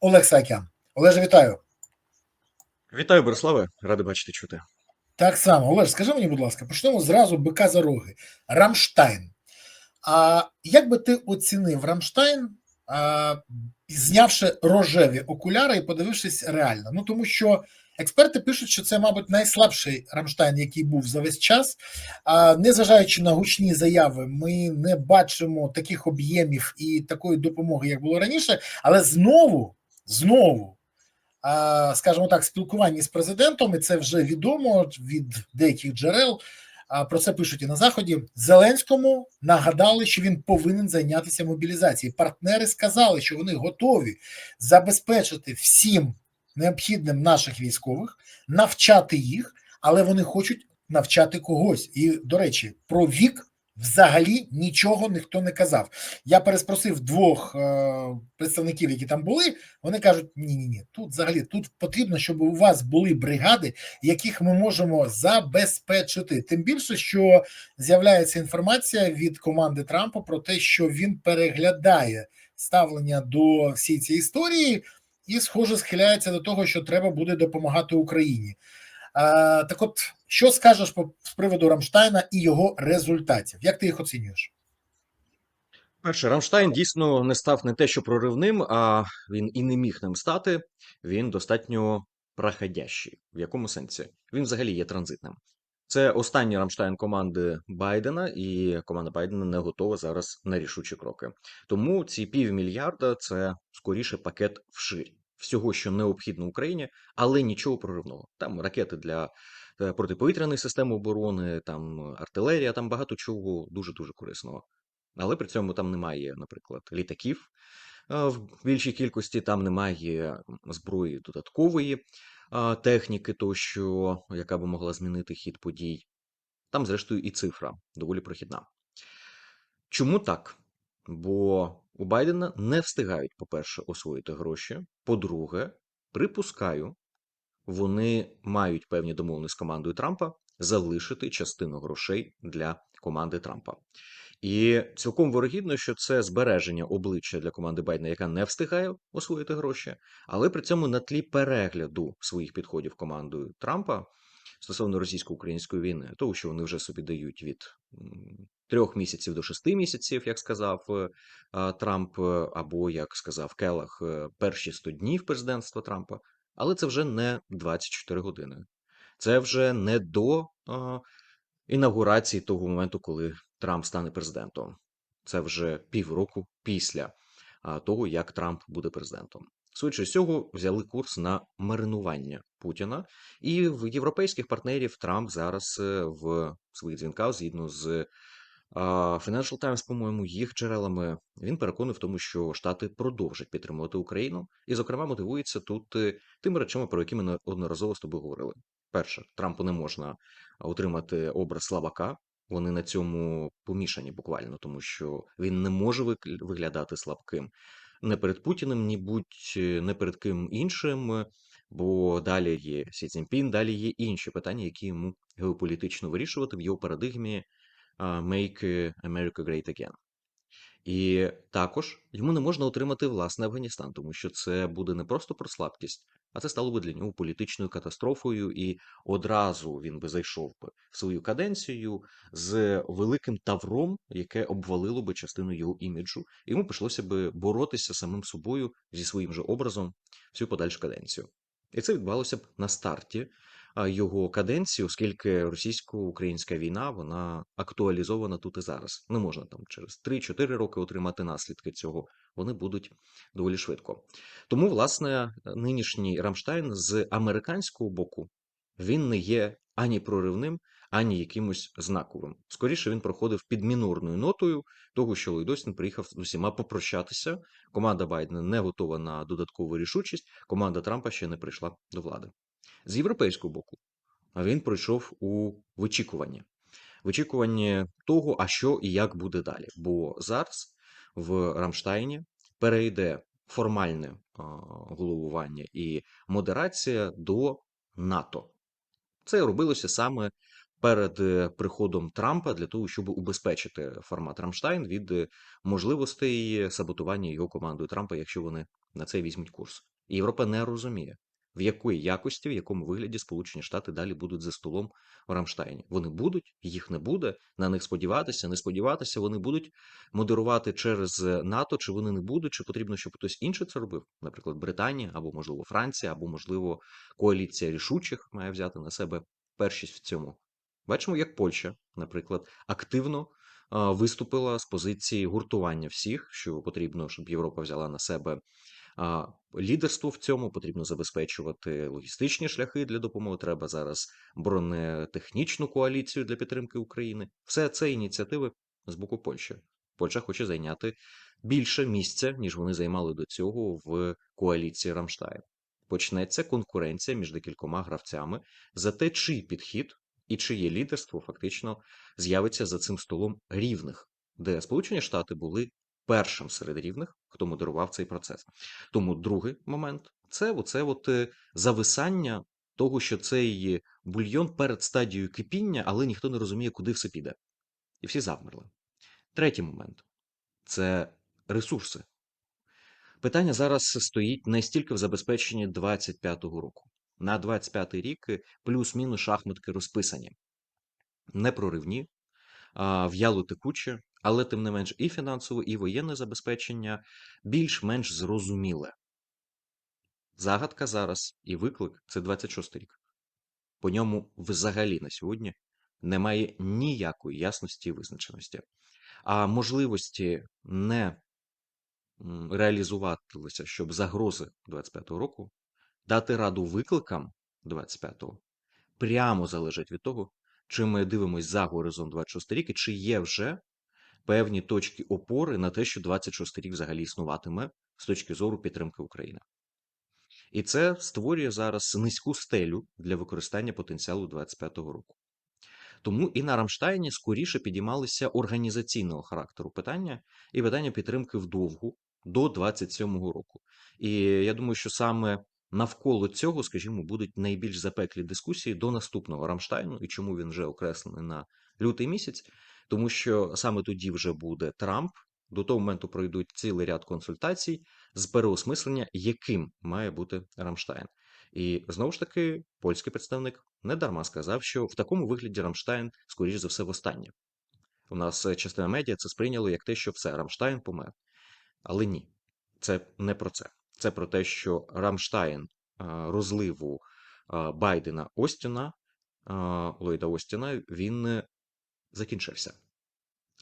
Олег Саакян. Олеже, вітаю. Вітаю, Бориславе, радий бачити чути. Так само, Олеж, скажи мені, будь ласка, почнемо зразу бика за роги. Рамштайн. А як би ти оцінив Рамштайн, а, знявши рожеві окуляри і подивившись реально? Ну тому що експерти пишуть, що це, мабуть, найслабший Рамштайн, який був за весь час. А незважаючи на гучні заяви, ми не бачимо таких об'ємів і такої допомоги, як було раніше, але знову, знову. скажімо так, спілкуванні з президентом, і це вже відомо від деяких джерел. Про це пишуть і на заході. Зеленському нагадали, що він повинен зайнятися мобілізацією. Партнери сказали, що вони готові забезпечити всім необхідним наших військових, навчати їх, але вони хочуть навчати когось. І до речі, про вік взагалі нічого ніхто не казав. Я переспросив двох е, представників, які там були. Вони кажуть: ні, ні, ні, тут взагалі тут потрібно, щоб у вас були бригади, яких ми можемо забезпечити. Тим більше, що з'являється інформація від команди Трампа про те, що він переглядає ставлення до всієї цієї історії, і, схоже, схиляється до того, що треба буде допомагати Україні. А, так, от, що скажеш по з приводу Рамштайна і його результатів? Як ти їх оцінюєш? Перше, Рамштайн дійсно не став не те, що проривним, а він і не міг ним стати. Він достатньо проходящий. В якому сенсі? Він взагалі є транзитним. Це останній Рамштайн команди Байдена, і команда Байдена не готова зараз на рішучі кроки. Тому ці півмільярда це скоріше пакет вширь. Всього, що необхідно Україні, але нічого проривного. Там ракети для е, протиповітряної системи оборони, там артилерія, там багато чого дуже дуже корисного. Але при цьому там немає, наприклад, літаків е, в більшій кількості, там немає зброї додаткової техніки, тощо, яка би могла змінити хід подій. Там, зрештою, і цифра доволі прохідна. Чому так? Бо у Байдена не встигають, по-перше, освоїти гроші. По-друге, припускаю, вони мають певні домовленості з командою Трампа залишити частину грошей для команди Трампа. І цілком вирогідно, що це збереження обличчя для команди Байдена, яка не встигає освоїти гроші, але при цьому на тлі перегляду своїх підходів командою Трампа стосовно російсько-української війни, того, що вони вже собі дають від трьох місяців до шести місяців, як сказав е, Трамп, е, або як сказав Келах, е, перші 100 днів президентства Трампа. Але це вже не 24 години. Це вже не до інаугурації того моменту, коли Трамп стане президентом. Це вже півроку після того, як Трамп буде президентом. Швидше всього, взяли курс на маринування Путіна, і в європейських партнерів Трамп зараз е, в своїх дзвінках, згідно з а, Financial Times, по-моєму, їх джерелами, він переконаний в тому, що Штати продовжать підтримувати Україну, і, зокрема, мотивується тут е, тими речами, про які ми неодноразово з тобою говорили. Перше, Трампу не можна отримати образ слабака. Вони на цьому помішані буквально, тому що він не може виглядати слабким не перед Путіним, ні будь не перед ким іншим, бо далі є Сі Цзіньпін, далі є інші питання, які йому геополітично вирішувати в його парадигмі Make America Great Again. І також йому не можна отримати власне Афганістан, тому що це буде не просто про слабкість, а це стало би для нього політичною катастрофою, і одразу він би зайшов би в свою каденцію з великим тавром, яке обвалило би частину його іміджу, і йому прийшлося би боротися самим собою зі своїм же образом всю подальшу каденцію. І це відбувалося б на старті його каденції, оскільки російсько-українська війна вона актуалізована тут і зараз. Не можна там через 3-4 роки отримати наслідки цього. Вони будуть доволі швидко. Тому, власне, нинішній Рамштайн з американського боку він не є ані проривним, ані якимось знаковим. Скоріше він проходив під мінорною нотою того, що Лойдостін приїхав з усіма попрощатися. Команда Байдена не готова на додаткову рішучість. Команда Трампа ще не прийшла до влади. З європейського боку він пройшов у вичікуванні. Вичікуванні того, а що і як буде далі. Бо зараз в Рамштайні перейде формальне головування і модерація до НАТО. Це робилося саме перед е, приходом Трампа для того, щоб убезпечити формат Рамштайн від е, можливостей саботування його командою Трампа, якщо вони на це візьмуть курс. Європа не розуміє, в якої якості, в якому вигляді Сполучені Штати далі будуть за столом в Рамштайні. Вони будуть, їх не буде. На них сподіватися, не сподіватися. Вони будуть модерувати через НАТО, чи вони не будуть, чи потрібно, щоб хтось інший це робив, наприклад, Британія або можливо Франція, або можливо коаліція рішучих має взяти на себе першість в цьому. Бачимо, як Польща, наприклад, активно виступила з позиції гуртування всіх, що потрібно, щоб Європа взяла на себе лідерство в цьому. Потрібно забезпечувати логістичні шляхи для допомоги. Треба зараз бронетехнічну коаліцію для підтримки України. Все це ініціативи з боку Польщі. Польща хоче зайняти більше місця, ніж вони займали до цього в коаліції Рамштайн. Почнеться конкуренція між декількома гравцями за те, чий підхід і чиє лідерство фактично з'явиться за цим столом рівних, де Сполучені Штати були першим серед рівних, хто модерував цей процес. Тому другий момент це оце от е, зависання того, що цей бульйон перед стадією кипіння, але ніхто не розуміє, куди все піде. І всі завмерли. Третій момент це ресурси. Питання зараз стоїть не стільки в забезпеченні 25-го року. На 25-й рік е, плюс-мінус шахматки розписані. Не проривні, а в'яло текуче, але тим не менш і фінансове, і воєнне забезпечення більш-менш зрозуміле. Загадка зараз і виклик це 26-й рік. По ньому взагалі на сьогодні немає ніякої ясності і визначеності. А можливості не реалізуватися, щоб загрози 25-го року дати раду викликам 25-го прямо залежить від того, чи ми дивимося за горизонт 26 рік, і чи є вже певні точки опори на те, що 26 рік взагалі існуватиме з точки зору підтримки України. І це створює зараз низьку стелю для використання потенціалу 25-го року. Тому і на Рамштайні скоріше підіймалися організаційного характеру питання і питання підтримки вдовгу до 27-го року. І я думаю, що саме навколо цього, скажімо, будуть найбільш запеклі дискусії до наступного Рамштайну, і чому він вже окреслений на лютий місяць, тому що саме тоді вже буде Трамп. До того моменту пройдуть цілий ряд консультацій з переосмислення, яким має бути Рамштайн. І знову ж таки, польський представник недарма сказав, що в такому вигляді Рамштайн, скоріш за все, востаннє. У нас е, частина медіа це сприйняло як те, що все, Рамштайн помер. Але ні, це не про це. Це про те, що Рамштайн розливу Байдена Остіна, а, Ллойда Остіна, він е, закінчився.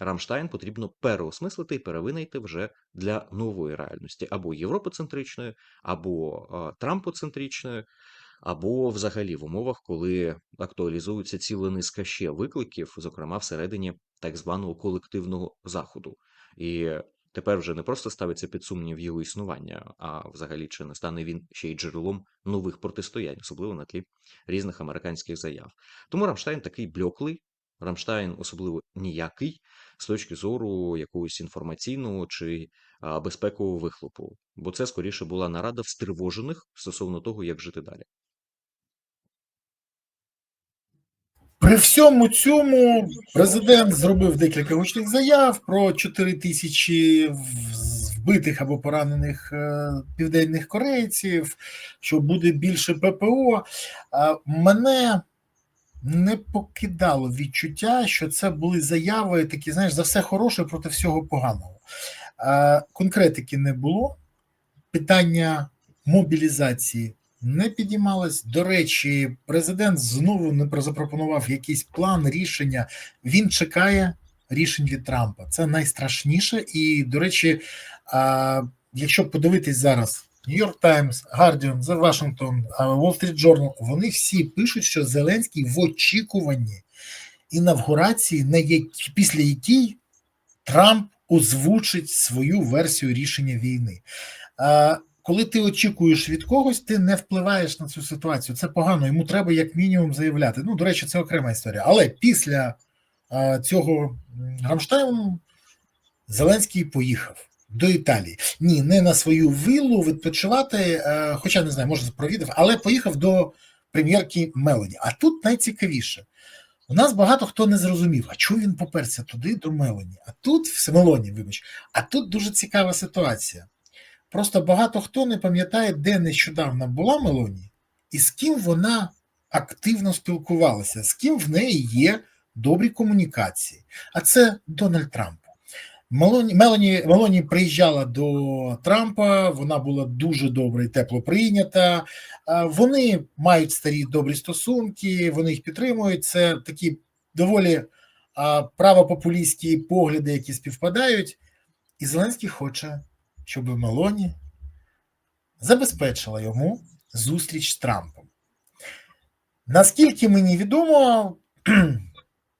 Рамштайн потрібно переосмислити і перевинайти вже для нової реальності або європоцентричної, або а, трампоцентричної, або взагалі в умовах, коли актуалізується ціла низка ще викликів, зокрема всередині так званого колективного заходу. І тепер вже не просто ставиться під сумнів його існування, а взагалі чи не стане він ще й джерелом нових протистоянь, особливо на тлі різних американських заяв. Тому Рамштайн такий блеклий, Рамштайн особливо ніякий з точки зору якогось інформаційного чи безпекового вихлопу, бо це скоріше була нарада встривожених стосовно того, як жити далі. При всьому цьому президент зробив декілька гучних заяв про 4 тисячі вбитих або поранених е, південних корейців, що буде більше ППО. Мене не покидало відчуття, що це були заяви такі, знаєш, за все хороше проти всього поганого. Конкретики не було. Питання мобілізації не підіймалось. До речі, президент знову не про- запропонував якийсь план рішення. Він чекає рішень від Трампа. Це найстрашніше. І, до речі, якщо подивитись зараз. York Times, Guardian, The а, Wall Street Journal, вони всі пишуть, що Зеленський в очікуванні інавгурації, на які, після якій Трамп озвучить свою версію рішення війни. А, коли ти очікуєш від когось, ти не впливаєш на цю ситуацію. Це погано. Йому треба як мінімум заявляти. Ну, до речі, це окрема історія. Але після а, цього Рамштайну Зеленський поїхав до Італії. Ні, не на свою виллу відпочивати, е, хоча не знаю, може провідав, але поїхав до прем'єрки Мелоді. А тут найцікавіше. У нас багато хто не зрозумів, а чому він поперся туди до Мелоні? А тут, в Мелоні, вибач, а тут дуже цікава ситуація. Просто багато хто не пам'ятає, де нещодавно була Мелоні і з ким вона активно спілкувалася, з ким в неї є добрі комунікації. А це Дональд Трамп. Мелоні, Мелоні, приїжджала до Трампа, вона була дуже добре і тепло прийнята. Вони мають старі добрі стосунки, вони їх підтримують. Це такі доволі а, правопопулістські погляди, які співпадають. І Зеленський хоче, щоб Мелоні забезпечила йому зустріч з Трампом. Наскільки мені відомо,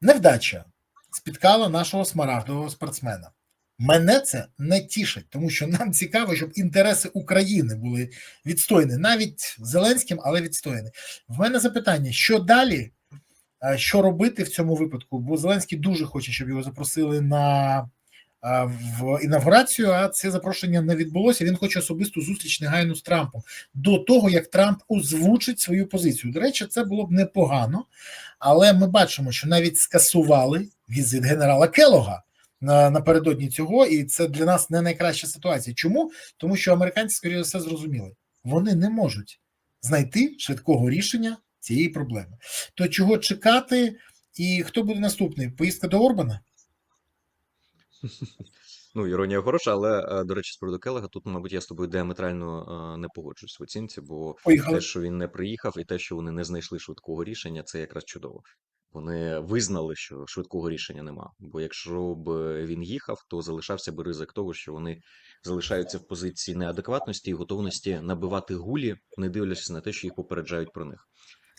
невдача спіткала нашого смарагдового спортсмена. Мене це не тішить, тому що нам цікаво, щоб інтереси України були відстояні, навіть Зеленським, але відстояні. В мене запитання: що далі, що робити в цьому випадку? Бо Зеленський дуже хоче, щоб його запросили на в інавгурацію, а це запрошення не відбулося. Він хоче особисту зустріч негайну з Трампом до того, як Трамп озвучить свою позицію. До речі, це було б непогано, але ми бачимо, що навіть скасували візит генерала Келога напередодні цього, і це для нас не найкраща ситуація. Чому? Тому що американці, скоріше все, зрозуміли, вони не можуть знайти швидкого рішення цієї проблеми. То чого чекати, і хто буде наступний? Поїздка до Орбана? Ну, іронія хороша, але, е, до речі, з приводу Келега, тут, мабуть, я з тобою діаметрально е, не погоджуюсь в оцінці, бо Поїхали. те, що він не приїхав, і те, що вони не знайшли швидкого рішення, це якраз чудово. Вони визнали, що швидкого рішення нема. Бо якщо б він їхав, то залишався б ризик того, що вони залишаються в позиції неадекватності і готовності набивати гулі, не дивлячись на те, що їх попереджають про них.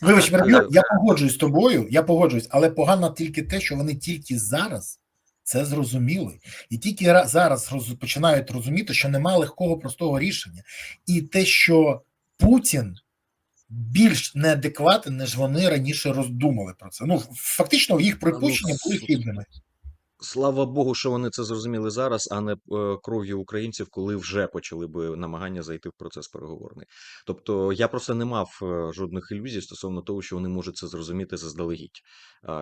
Вибач, Але- я погоджуюсь з тобою, я погоджуюсь, але погано тільки те, що вони тільки зараз це зрозуміли, і тільки ра- зараз роз, починають розуміти, що немає легкого простого рішення, і те, що Путін більш неадекватен, ніж вони раніше роздумали про це. Ну фактично, їх припущення Ну, були хибними. Слава Богу, що вони це зрозуміли зараз, а не е, кров'ю українців, коли вже почали би намагання зайти в процес переговорний. Тобто я просто не мав е, жодних ілюзій стосовно того, що вони можуть це зрозуміти заздалегідь.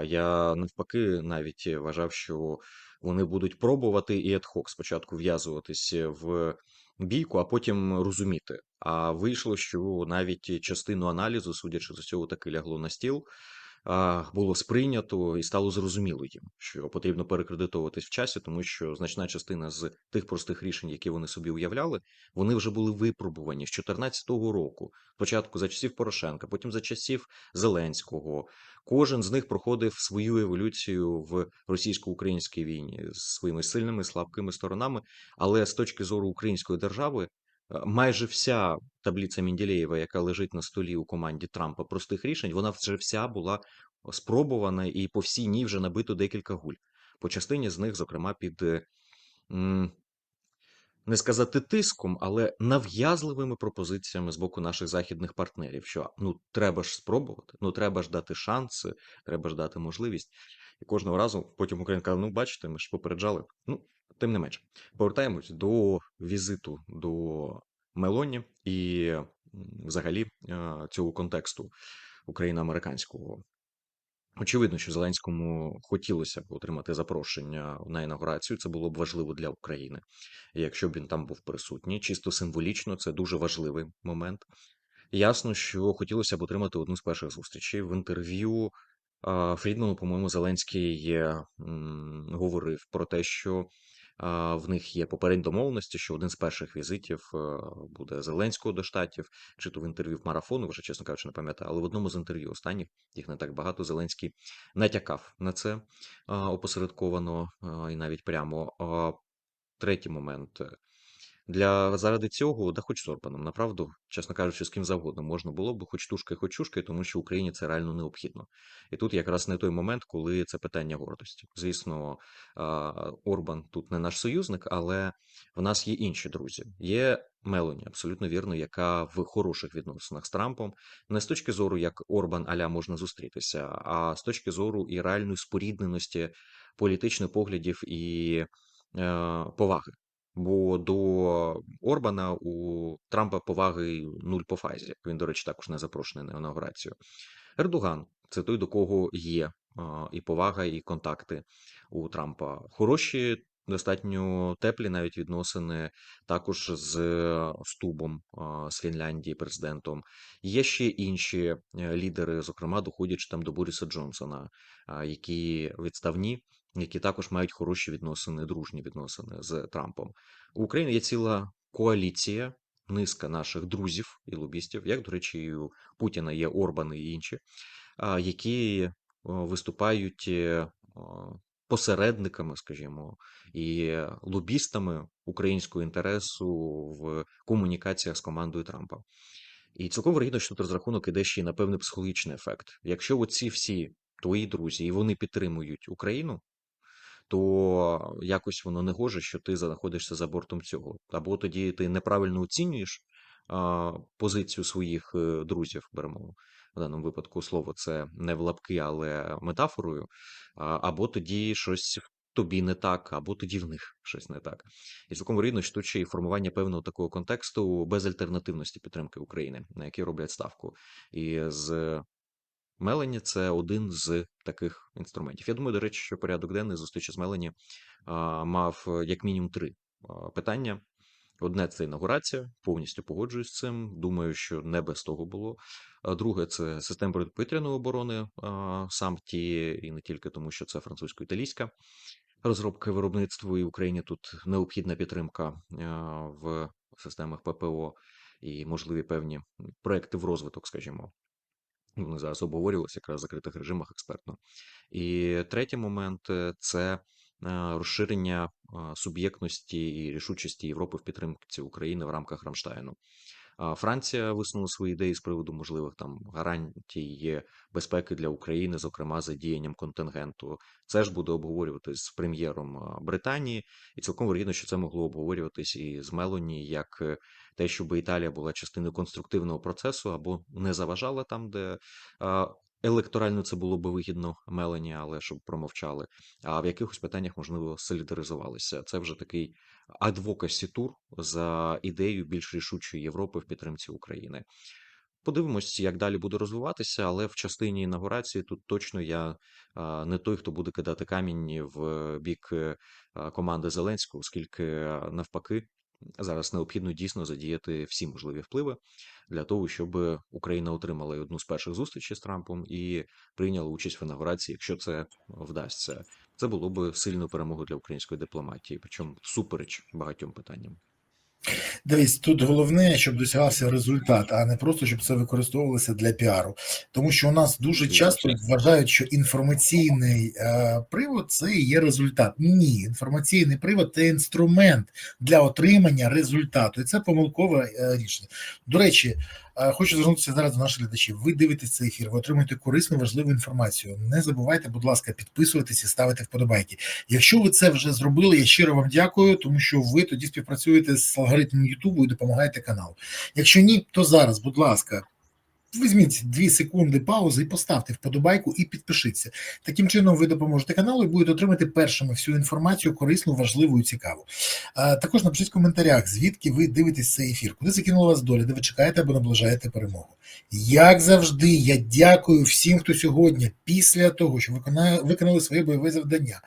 Я навпаки навіть вважав, що вони будуть пробувати і ad-hoc спочатку в'язуватися в бійку, а потім розуміти. А вийшло, що навіть частину аналізу, судячи з цього, таки лягло на стіл було сприйнято і стало зрозуміло їм, що потрібно перекредитовуватись в часі, тому що значна частина з тих простих рішень, які вони собі уявляли, вони вже були випробувані з 2014 року. Спочатку за часів Порошенка, потім за часів Зеленського. Кожен з них проходив свою еволюцію в російсько-українській війні з своїми сильними слабкими сторонами. Але з точки зору української держави, майже вся таблиця Менділеєва, яка лежить на столі у команді Трампа простих рішень, вона вже вся була спробувана і по всій ній вже набито декілька гуль. По частині з них, зокрема, під е, не сказати тиском, але нав'язливими пропозиціями з боку наших західних партнерів, що ну треба ж спробувати, ну треба ж дати шанси, треба ж дати можливість. І кожного разу потім Україна каже: ну бачите, ми ж попереджали. Ну, тим не менше, повертаємось до візиту до Мелоні і взагалі е, цього контексту україно-американського. Очевидно, що Зеленському хотілося б отримати запрошення на інаугурацію. Це було б важливо для України, якщо б він там був присутній. Чисто символічно, це дуже важливий момент. Ясно, що хотілося б отримати одну з перших зустрічей в інтерв'ю. Фрідману, по-моєму, Зеленський говорив про те, що в них є попередні домовленості, що один з перших візитів е, буде Зеленського до штатів, чи то в інтерв'ю в марафону, вже чесно кажучи, не пам'ятаю, але в одному з інтерв'ю останніх їх не так багато. Зеленський натякав на це опосередковано і навіть прямо. Третій момент. Для заради цього, да хоч з Орбаном, направду, чесно кажучи, з ким завгодно можна було б, хоч тушкою, хоч чушкою, тому що Україні це реально необхідно. І тут якраз не той момент, коли це питання гордості. Звісно, Орбан тут не наш союзник, але в нас є інші друзі. Є Мелоні, абсолютно вірно, яка в хороших відносинах з Трампом, не з точки зору, як Орбан аля можна зустрітися, а з точки зору і реальної спорідненості політичних поглядів і е, поваги. Бо до Орбана у Трампа поваги нуль по фазі. Він, до речі, також не запрошений на інаугурацію. Ердоган це той, до кого є і повага, і контакти у Трампа. Хороші, достатньо теплі навіть відносини також з Стубом а, з Фінляндії, президентом. Є ще інші е, лідери, зокрема, доходячи там до Боріса Джонсона, які відставні, які також мають хороші відносини, дружні відносини з Трампом. У України є ціла коаліція, низка наших друзів і лобістів, як, до речі, і у Путіна є Орбани і інші, які виступають е, посередниками, скажімо, і лобістами українського інтересу в комунікаціях з командою Трампа. І цілком вигідно, що тут розрахунок іде ще й на певний психологічний ефект. Якщо оці всі твої друзі і вони підтримують Україну, то якось воно не гоже, що ти знаходишся за бортом цього. Або тоді ти неправильно оцінюєш позицію своїх е, друзів. Беремо в даному випадку слово це не в лапки, але метафорою. Або тоді щось в тобі не так, або тоді в них щось не так. І цілком тут ще й формування певного такого контексту безальтернативності підтримки України, на який роблять ставку. І з Мелані це один з таких інструментів. Я думаю, до речі, що порядок денний зустрічі з Мелані а, мав е, як мінімум три питання. Одне це інаугурація, повністю погоджуюсь з цим. Думаю, що не без того було. А Друге це система протиповітряної оборони, сам ті, і не тільки тому, що це французько-італійська розробка і виробництво, і в Україні тут необхідна підтримка а, в системах ППО і можливі певні проекти в розвиток, скажімо. Вони зараз обговорювалися якраз в закритих режимах експертно. І третій момент е, це розширення суб'єктності і рішучості Європи в підтримці України в рамках Рамштайну. Франція висунула свої ідеї з приводу можливих там гарантій безпеки для України, зокрема за діянням контингенту. Це ж буде обговорюватись з прем'єром Британії, і цілком вірно, що це могло обговорюватись і з Мелоні, як е, те, щоб Італія була частиною конструктивного процесу або не заважала там, де електорально це було би вигідно Мелані, але щоб промовчали. А в якихось питаннях можливо солідаризувалися. Це вже такий адвокасі тур за ідею більш рішучої Європи в підтримці України. Подивимось, як далі буде розвиватися, але в частині інаугурації тут точно я не той, хто буде кидати камінь в бік е, команди Зеленського, оскільки навпаки зараз необхідно дійсно задіяти всі можливі впливи для того, щоб Україна отримала одну з перших зустрічей з Трампом і прийняла участь в інаугурації, якщо це вдасться. Це було б сильною перемогою для української дипломатії, причому супереч багатьом питанням. Дивись, тут головне, щоб досягався результат, а не просто щоб це використовувалося для піару. Тому що у нас дуже часто вважають, що інформаційний е, привод це і є результат. Ні, інформаційний привод це інструмент для отримання результату, і це помилкове е, рішення. До речі, е, хочу звернутися зараз до наших глядачів. Ви дивитесь цей ефір, ви отримуєте корисну, важливу інформацію. Не забувайте, будь ласка, підписуватись і ставити вподобайки. Якщо ви це вже зробили, я щиро вам дякую, тому що ви тоді співпрацюєте з алгоритмом Ютубу і допомагаєте каналу. Якщо ні, то зараз, будь ласка. Візьміть дві секунди паузи і поставте вподобайку і підпишіться. Таким чином ви допоможете каналу і будете отримати першими всю інформацію корисну, важливу і цікаву. А, також напишіть в коментарях, звідки ви дивитесь цей ефір, куди закинула вас доля, де ви чекаєте або наближаєте перемогу. Як завжди, я дякую всім, хто сьогодні, після того, що виконали своє бойове завдання,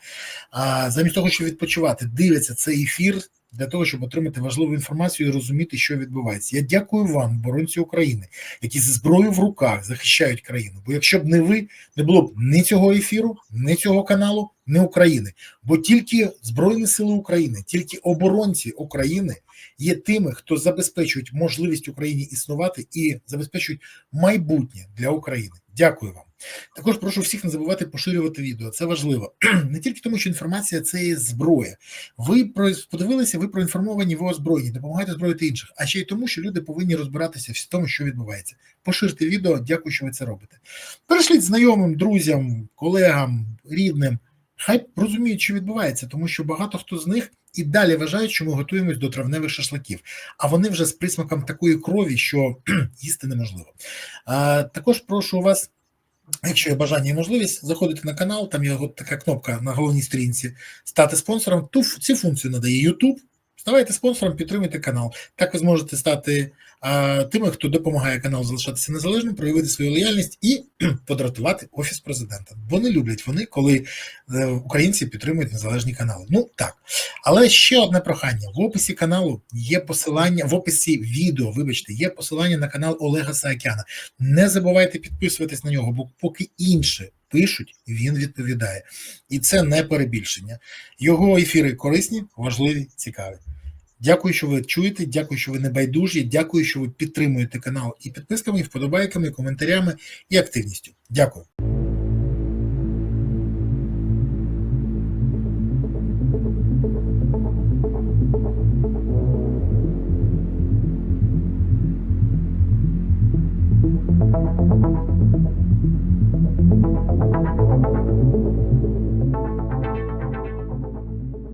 а замість того, щоб відпочивати, дивляться цей ефір для того, щоб отримати важливу інформацію і розуміти, що відбувається. Я дякую вам, боронці України, які зі зброєю в руках захищають країну. Бо якщо б не ви, не було б ні цього ефіру, ні цього каналу, ні України. Бо тільки Збройні Сили України, тільки оборонці України є тими, хто забезпечують можливість Україні існувати і забезпечують майбутнє для України. Дякую вам. Також прошу всіх не забувати поширювати відео. Це важливо не тільки тому, що інформація це є зброя. Ви про подивилися, ви проінформовані, ви озброєні, допомагаєте озброїти інших, а ще й тому, що люди повинні розбиратися в тому, що відбувається. Поширте відео, дякую, що ви це робите. Перешліть знайомим, друзям, колегам, рідним. Хай розуміють, що відбувається, тому що багато хто з них і далі вважають, що ми готуємось до травневих шашликів, а вони вже з присмаком такої крові, що їсти неможливо. А, Також прошу вас. Якщо є бажання і можливість, заходити на канал, там є от така кнопка на головній сторінці стати спонсором. Ту цю функцію надає YouTube, Ставайте спонсором, підтримуйте канал. Так ви зможете стати тими, хто допомагає каналу залишатися незалежним, проявити свою лояльність і подратувати офіс президента. Бо не люблять вони, коли е, українці підтримують незалежні канали. Ну так. Але ще одне прохання: в описі каналу є посилання, в описі відео, вибачте, є посилання на канал Олега Саакяна. Не забувайте підписуватись на нього, бо поки інше пишуть, він відповідає. І це не перебільшення. Його ефіри корисні, важливі, цікаві. Дякую, що ви чуєте. Дякую, що ви не байдужі. Дякую, що ви підтримуєте канал і підписками, і вподобайками, і коментарями, і активністю. Дякую.